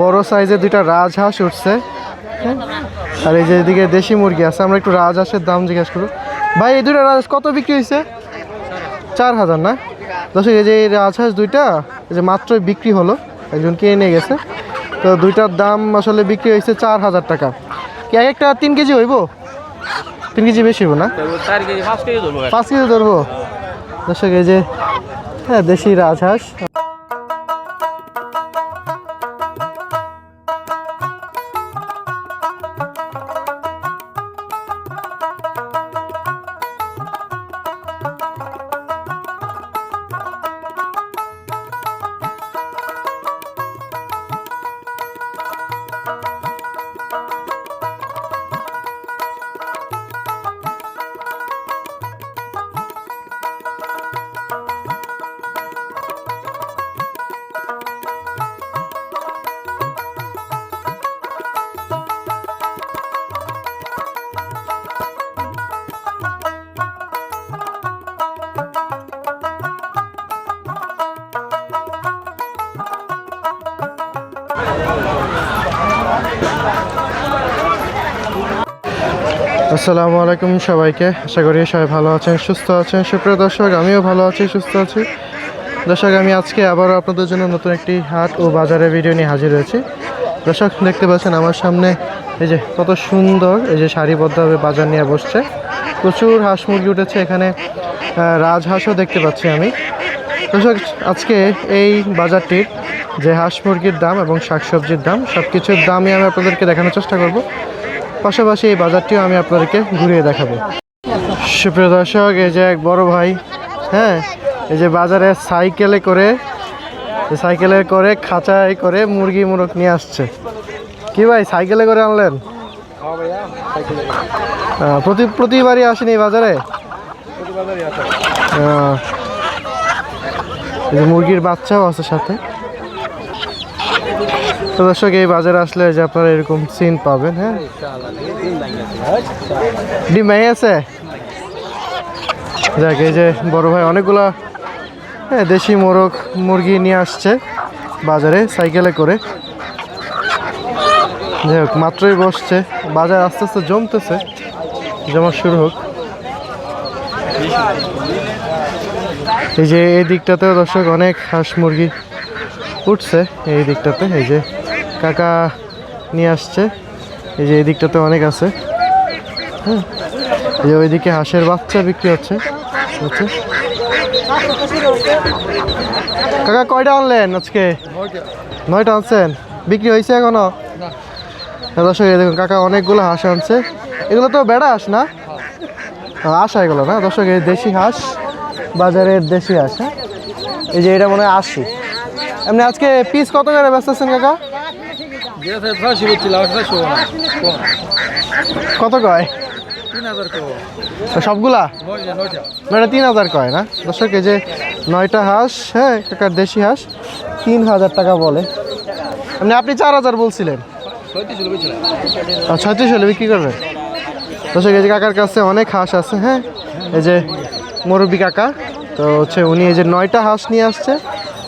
বড় সাইজের দুইটা রাজহাঁস উঠছে। হ্যাঁ? আর এই যে এদিকে দেশি মুরগি আছে আমরা একটু রাজহাঁসের দাম জিজ্ঞেস করব। ভাই এই দুইটা রাজহাঁস কত বিক্রি হয়েছে? চার হাজার না? দর্শক এই যে এই রাজহাঁস দুইটা এই যে মাত্রই বিক্রি হলো একজন কিনে নিয়ে গেছে। তো দুইটার দাম আসলে বিক্রি হয়েছে চার হাজার টাকা। কি এক একটা তিন কেজি হইব? তিন কেজি বেশি হইব না? চার কেজি পাঁচ কেজি ধরবো। পাঁচ কেজি ধরবো। দর্শক এই যে হ্যাঁ দেশি রাজহাঁস। আসসালামু আলাইকুম সবাইকে। আশা করি সবাই ভালো আছেন, সুস্থ আছেন। সুপ্রিয় দর্শক, আমিও ভালো আছি, সুস্থ আছি। দর্শক, আমি আজকে আবারও আপনাদের জন্য নতুন একটি হাট ও বাজারের ভিডিও নিয়ে হাজির হয়েছি। দর্শক, দেখতে পাচ্ছেন আমার সামনে এই যে কত সুন্দর এই যে সারিবদ্ধভাবে বাজার নিয়ে বসছে। প্রচুর হাঁস মুরগি উঠেছে এখানে রাজহাঁসও দেখতে পাচ্ছি আমি। দর্শক, আজকে এই বাজারটির যে হাঁস মুরগির দাম এবং শাকসবজির দাম সব কিছুর দামই আমি আপনাদেরকে দেখানোর চেষ্টা করব। পাশাপাশি এই বাজারটিও আমি আপনাদেরকে ঘুরিয়ে দেখাবো। সুপ্রিয় দর্শক, এই যে এক বড় ভাই হ্যাঁ এই যে বাজারে সাইকেলে করে সাইকেলে করে, খাঁচায় করে মুরগি, মুরগ নিয়ে আসছে। কি ভাই, সাইকেলে করে আনলেন? প্রতি প্রতিবারই আসেনি এই বাজারে? মুরগির বাচ্চাও আছে সাথে। তো দর্শক, এই বাজারে আসলে যে আপনারা এরকম সিন পাবেন হ্যাঁ? ডিম ভেঙে আছে যাক, এই যে বড় ভাই অনেকগুলা হ্যাঁ দেশি মোরগ, মুরগি নিয়ে আসছে বাজারে, সাইকেলে করে। যাই হোক, মাত্রই বসছে। বাজার আস্তে আস্তে জমতেছে। জমা শুরু হোক। এই যে এই দিকটাতেও দর্শক অনেক হাঁস মুরগি উঠছে, এই দিকটাতে, এই যে কাকা নিয়ে আসছে। এই যে এই দিকটাতে অনেক আছে। হ্যাঁ এই যে ওইদিকে হাঁসের বাচ্চা বিক্রি হচ্ছে। হচ্ছে কাকা, কয়টা আনলেন আজকে? নয়টা আনছেন? বিক্রি হয়েছে এখনও? দর্শক দেখুন, কাকা অনেকগুলো হাঁস আনছে। এগুলো তো বেড়া হাঁস, না? হাঁস এগুলো, না? দর্শক, এই দেশি হাঁস, বাজারের দেশি হাঁস হ্যাঁ? এই যে এটা মনে হয় আশি। এমনি আজকে পিস কত করে বেচতেছেন, কাকা? কত কয়? সবগুলা? নয়টা মানে তিন হাজার কয় না? দর্শক এই যে নয়টা হাঁস হ্যাঁ কাকার দেশি হাঁস তিন হাজার টাকা বলে। মানে আপনি চার হাজার বলছিলেন। ছয়ত্রিশ হলে বিক্রি করবেন দর্শক এই যে কাকার কাছে অনেক হাঁস আছে হ্যাঁ? এই যে মুরব্বী কাকা তো হচ্ছে উনি এই যে নয়টা হাঁস নিয়ে আসছে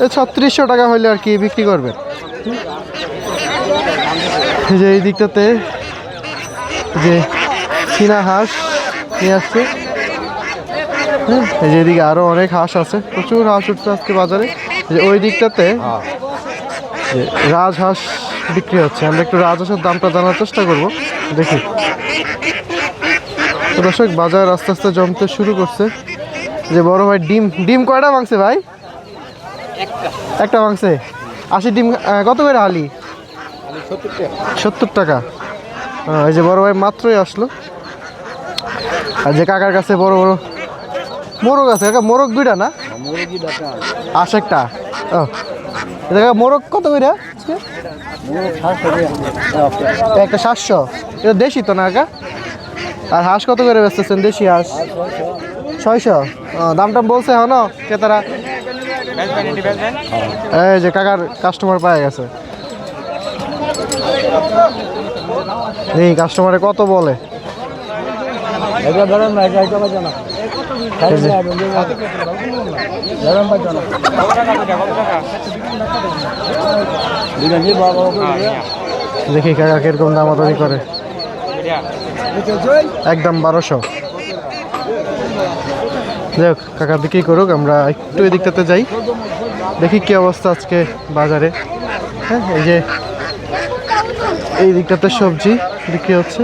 এই ছত্রিশশো টাকা হলে আর কি বিক্রি করবেন যে এই দিকটাতে যে চীনা হাঁস নিয়ে আসছে। হ্যাঁ, এই যে এদিকে আরও অনেক হাঁস আছে। প্রচুর হাঁস উঠছে আজকে বাজারে। যে ওই দিকটাতে যে রাজহাঁস বিক্রি হচ্ছে। আমরা একটু রাজহাঁসের দামটা জানার চেষ্টা করব। দেখি। দর্শক বাজার আস্তে আস্তে জমতে শুরু করছে। যে বড় ভাই ডিম ডিম কয়টা মাংসে ভাই? একটা। মাংসে। আশি ডিম কত করে হালি? সত্তর টাকা। এই যে বড় ভাই মাত্রই আসলো। আর যে কাকার কাছে বড় বড় মোরগ আছে, কাকা, মোরগ দুইটা না? আশেকটা। ও মোরগ কত আজকে? একটা সাতশো। এটা দেশি তো না, কাকা? আর হাঁস কত করে বেচতেছেন, দেশি হাঁস? ছয়শো। দাম টাম বলছে হনো ক্রেতারা। এই যে কাকার কাস্টমার পায়ে গেছে। এই কাস্টমারে কত বলে? দেখি কাকা কীরকম দামাদামি করে। একদম বারোশো। হোক, কাকা বিক্রি করুক, আমরা একটু এদিকটাতে যাই। দেখি কি অবস্থা আজকে বাজারে। হ্যাঁ এই যে এই দিকটাতে সবজি বিক্রি হচ্ছে।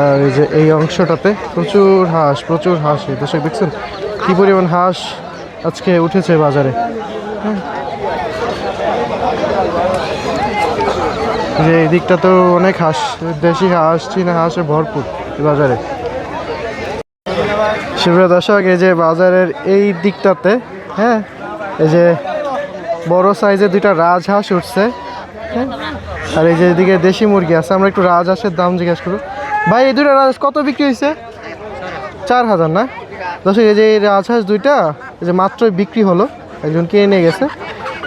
আর এই যে এই অংশটাতে প্রচুর হাঁস প্রচুর হাঁস। এই দর্শক, দেখছেন কি পরিমাণ হাঁস আজকে উঠেছে বাজারে। যে এই দিকটা তো অনেক হাঁস, দেশি হাঁস, চীনা হাঁসে ভরপুর বাজারে। সুপ্রিয় দর্শক, এই যে বাজারের এই দিকটাতে হ্যাঁ এই যে বড় সাইজের দুইটা রাজহাঁস উঠছে হ্যাঁ আর এই যে এদিকে দেশি মুরগি আছে আমরা একটু রাজহাঁসের দাম জিজ্ঞেস করব। ভাই এই দুইটা রাজহাঁস কত বিক্রি হয়েছে? চার হাজার না? দর্শক এই যে এই রাজহাঁস দুইটা এই যে মাত্রই বিক্রি হলো একজন কিনে নিয়ে গেছে।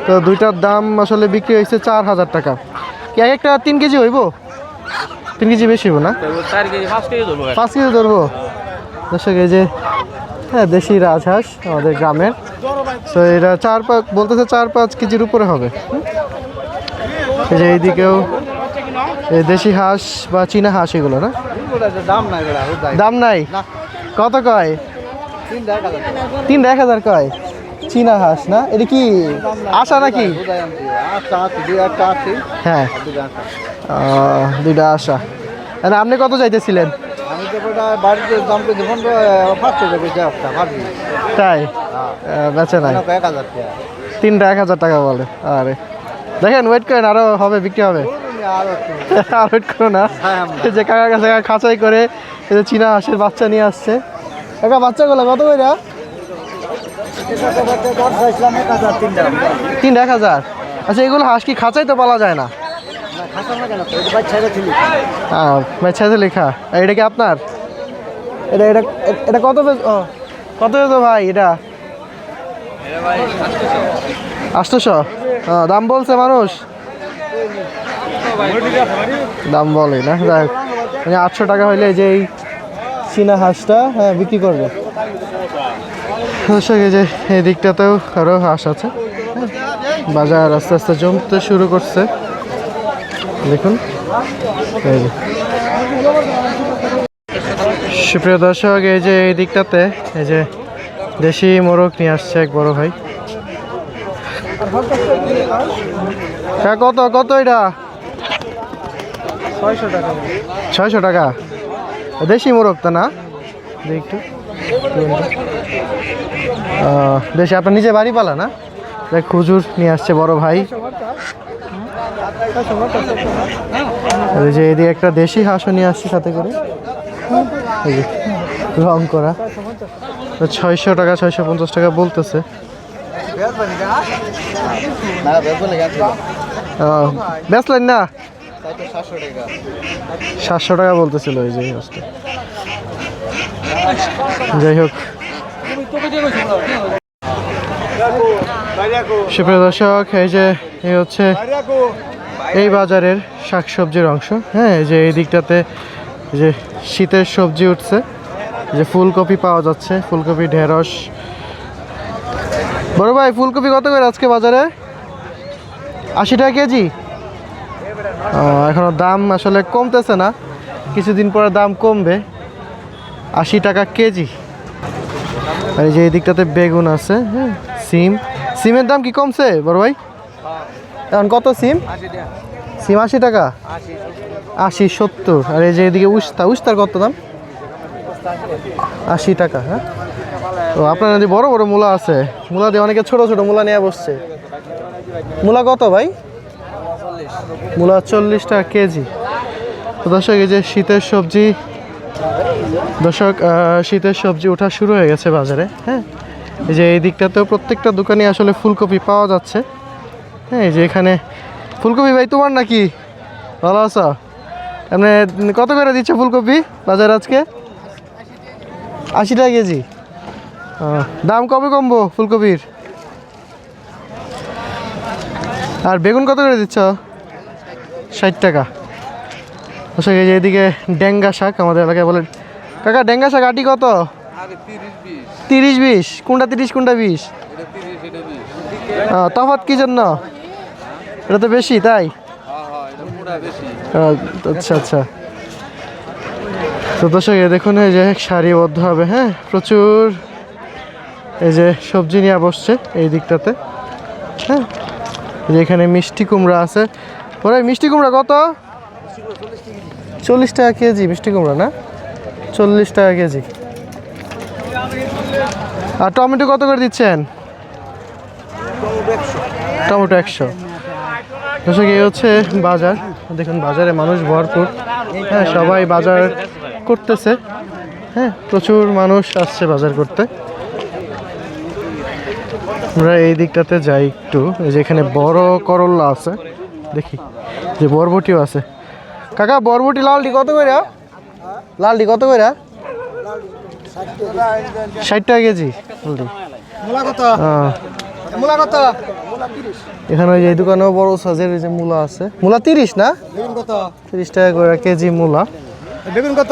তো দুইটার দাম আসলে বিক্রি হয়েছে চার হাজার টাকা। কি এক একটা তিন কেজি হইব? তিন কেজি বেশি হইব না? পাঁচ কেজি ধরবো। পাঁচ কেজি ধরবো? দর্শক এই যে হ্যাঁ দেশি রাজহাঁস আমাদের গ্রামের। তো এটা চার পাঁচ বলতেছে চার পাঁচ কেজির উপরে হবে। এই যে এইদিকেও এই দেশি হাঁস বা চীনা হাঁস এগুলো, না? দাম নাই। দাম নাই কত কয়? তিন এক হাজার কয়। চীনা হাঁস, না? এটা কি আশা নাকি? হ্যাঁ। দুইটা আশা। আর আপনি কত চাইতেছিলেন? তাই? বেচে নাই। তিনটা এক হাজার টাকা বলে। আরে। দেখেন ওয়েট করেন আরও হবে বিক্রি হবে। আর ওয়েট করো না। হ্যাঁ, যে কাকা কাছে খাঁচাই করে চীনা হাঁসের বাচ্চা নিয়ে আসছে। কাকা বাচ্চাগুলো কত করে? তিন এক হাজার। আচ্ছা এগুলো হাঁস কি খাঁচাই তো পালা যায় না? হ্যাঁ বাচ্চাতে লেখা এটা কি আপনার? এটা এটা এটা কত কত ভাই এটা? আটশোশো দাম বলছে মানুষ? দাম বলে না যাই। মানে আটশো টাকা হইলে যে এই চীনা হাঁসটা হ্যাঁ বিক্রি করবে। দর্শক এই যে এই দিকটাতেও আরও হাঁস আছে হ্যাঁ, বাজার আস্তে আস্তে জমতে শুরু করছে। দেখুন সুপ্রিয় দর্শক এই যে এই দিকটাতে এই যে দেশি মোরগ নিয়ে আসছে এক বড় ভাই। হ্যাঁ কত কত এটা? ছয়শো টাকা। ছয়শো টাকা? দেশি মোরগ তো না? একটু। দেশি আপনার নিজে বাড়ি পালা না? দেখ খুজুর নিয়ে আসছে বড় ভাই। যে এদিকে একটা দেশি হাঁসও নিয়ে আসছে সাথে করে। রং করা। ছয়শো টাকা ছয়শো পঞ্চাশ টাকা বলতেছে। বেচলেন না? সাতশো টাকা বলতেছিল এই যে যাই হোক। সুপ্রিয় দর্শক, এই যে, এই হচ্ছে এই বাজারের শাকসবজির অংশ। হ্যাঁ এই যে এই দিকটাতে যে শীতের সবজি উঠছে, যে ফুলকপি পাওয়া যাচ্ছে, ফুলকপি, ঢেঁড়স বড় ভাই ফুলকপি কত করে আজকে বাজারে? আশি টাকা কেজি? ও, এখনও দাম আসলে কমতেছে না। কিছুদিন পরে দাম কমবে। আশি টাকা কেজি। আর এই যে এই দিকটাতে বেগুন আছে হ্যাঁ সিম। সিমের দাম কি কমছে বড় ভাই? এখন কত সিম? সিম আশি টাকা? আশি সত্তর। আর এই যে এদিকে উস্তা উস্তার কত দাম? আশি টাকা হ্যাঁ? তো আপনার যদি বড় বড় মূলা আছে। মূলা দিয়ে অনেকে ছোট ছোট মূলা নিয়ে বসছে। মূলা কত ভাই? মূলা চল্লিশ টাকা কেজি। তো দর্শক এই যে শীতের সবজি দর্শক শীতের সবজি ওঠা শুরু হয়ে গেছে বাজারে হ্যাঁ? এই যে এই দিকটাতেও প্রত্যেকটা দোকানে আসলে ফুলকপি পাওয়া যাচ্ছে। হ্যাঁ এই যে এখানে ফুলকপি ভাই তোমার নাকি? ভালো আছো? আপনি কত করে দিচ্ছে ফুলকপি বাজার আজকে? আশি টাকা কেজি। ও, দাম কবে কমবো ফুলকপির? আর বেগুন কত করে দিচ্ছ? ষাট টাকা। আচ্ছা এই যে এদিকে ডেঙ্গা শাক আমাদের এলাকায় বলে কাকা ডেঙ্গা শাক আটি কত? তিরিশ বিশ। কোনটা তিরিশ কোনটা বিশ? তফাৎ কি জন্য? এটা তো বেশি তাই? হ্যাঁ হ্যাঁ আচ্ছা আচ্ছা। তো দর্শক দেখুন এই যে সারিবদ্ধ হবে হ্যাঁ? প্রচুর এই যে সবজি নিয়ে বসছে এই দিকটাতে। হ্যাঁ? এখানে মিষ্টি কুমড়া আছে। ওরা মিষ্টি কুমড়া কত? চল্লিশ টাকা কেজি, মিষ্টি কুমড়া না? চল্লিশ টাকা কেজি। আর টমেটো কত করে দিচ্ছেন? টমেটো একশো। দর্শক, এই হচ্ছে বাজার। দেখুন, বাজারে মানুষ ভরপুর। হ্যাঁ সবাই বাজার করতেছে। হ্যাঁ প্রচুর মানুষ আসছে বাজার করতে। আমরা এই দিকটাতে যাই একটু। এই যে এখানে বড় করল্লা আছে। দেখি যে বরবটিও আছে। কাকা বরবটি লালটি কত করে? লালটি কত করে? ষাট টাকা কেজি কত? এখানে ওই যে এই দোকানেও বড় সাজের যে মূলা আছে। মূলা তিরিশ না? তিরিশ টাকা করে কেজি মূলা। বেগুন কত?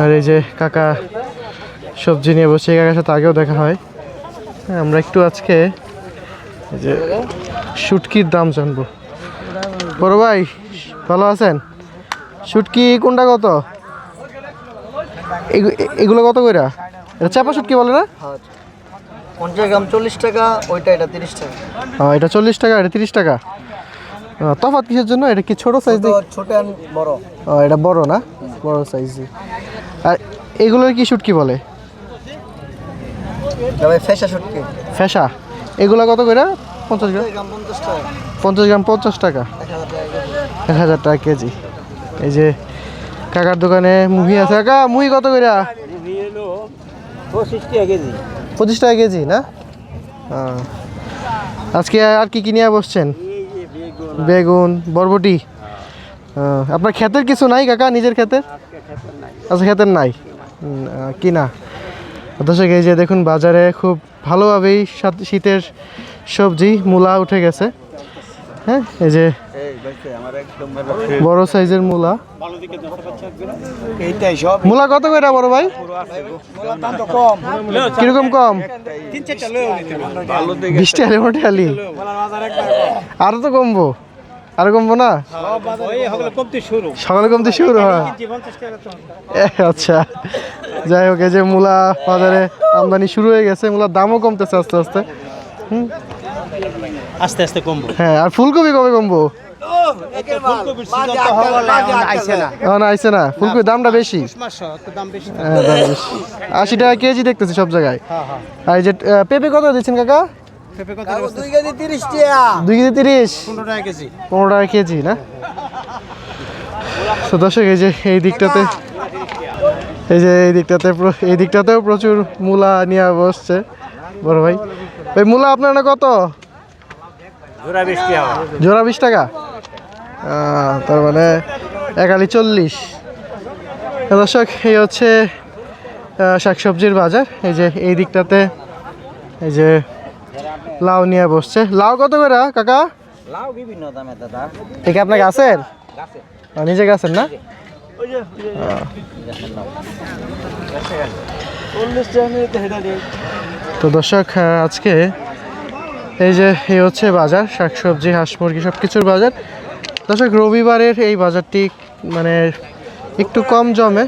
আর এই যে কাকা সবজি নিয়ে বসে কাকার সাথে আগেও দেখা হয়। হ্যাঁ, আমরা একটু আজকে যে শুটকির দাম জানব। বড় ভাই ভালো আছেন? শুটকি কোনটা কত? এগু- এগুলো কত কইরা? এটা চাপা শুটকি বলে না? পঞ্চাশ গ্রাম চল্লিশ টাকা ওইটা এটা তিরিশ টাকা। আহ, এটা চল্লিশ টাকা এটা তিরিশ টাকা। কিসের জন্য? এটা কি ছোট সাইজ ছোট বড়। এটা বড় না? বড় সাইজ আর এগুলোর কি শুটকি বলে? ফেসা এগুলো কত করে? পঞ্চাশ গ্রাম? পঞ্চাশ গ্রাম পঞ্চাশ টাকা। এক হাজার টাকা কেজি। এই যে কাকার দোকানে মুহি আছে। কাকা মুহি কত করে? পঁচিশ টাকা কেজি। পঁচিশ টাকা কেজি না? আজকে আর কি কিনে বসছেন? বেগুন বরবটি। আপনার ক্ষেতের কিছু নাই কাকা নিজের ক্ষেতের? আচ্ছা ক্ষেতের নাই। কিনা দর্শক এই যে দেখুন বাজারে খুব ভালোভাবেই শীতের সবজি মূলা উঠে গেছে। হ্যাঁ এই যে বড় সাইজের মূলা। এইটাই মূলা কত করে বড় ভাই? কীরকম কম? মোটে আলি। আরও তো কমবো। আরও কমবো না? কমতে শুরু সকালে কমতে শুরু হয়। আচ্ছা। যাই হোক এই যে মূলা বাজারে আমদানি শুরু হয়ে গেছে মূলার দামও কমতেছে আস্তে আস্তে। আস্তে আস্তে কমবো। হ্যাঁ আর ফুলকপি কবে কমবো? না এখন না। ফুলকপির দামটা বেশি। হ্যাঁ বেশি। আশি টাকা কেজি দেখতেছি সব জায়গায়। আর এই যে পেঁপে কত দিচ্ছেন কাকা? পেঁপে কত দুই কেজি তিরিশ টাকা। দুই কেজি তিরিশ? পনেরো টাকা কেজি। পনেরো টাকা কেজি না? তো দর্শক এই যে এই দিকটাতে এই যে এই দিকটাতে এই দিকটাতেও প্রচুর মূলা নিয়ে বসছে বড় ভাই। ওই মূলা আপনার না কত? জোড়া বিশ টাকা। জোড়া বিশ টাকা? তার মানে একালি চল্লিশ। দর্শক এই হচ্ছে শাকসবজির বাজার। এই যে এই দিকটাতে এই যে লাউ নিয়ে বসছে। লাউ কত করে কাকা? লাউ বিভিন্ন দামে দাদা। ঠিক আপনার গাছের? নিজে গাছের না? তো দর্শক আজকে এই যে এই হচ্ছে বাজার শাকসবজি হাঁস মুরগি সব কিছুর বাজার। দর্শক রবিবারের এই বাজারটি মানে একটু কম জমে।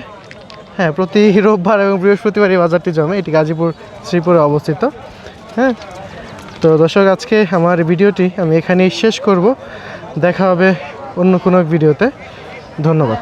হ্যাঁ প্রতি রোববার এবং বৃহস্পতিবার এই বাজারটি জমে। এটি গাজীপুর শ্রীপুরে অবস্থিত। হ্যাঁ তো দর্শক, আজকে আমার ভিডিওটি আমি এখানেই শেষ করব। দেখা হবে অন্য কোনো ভিডিওতে। ধন্যবাদ।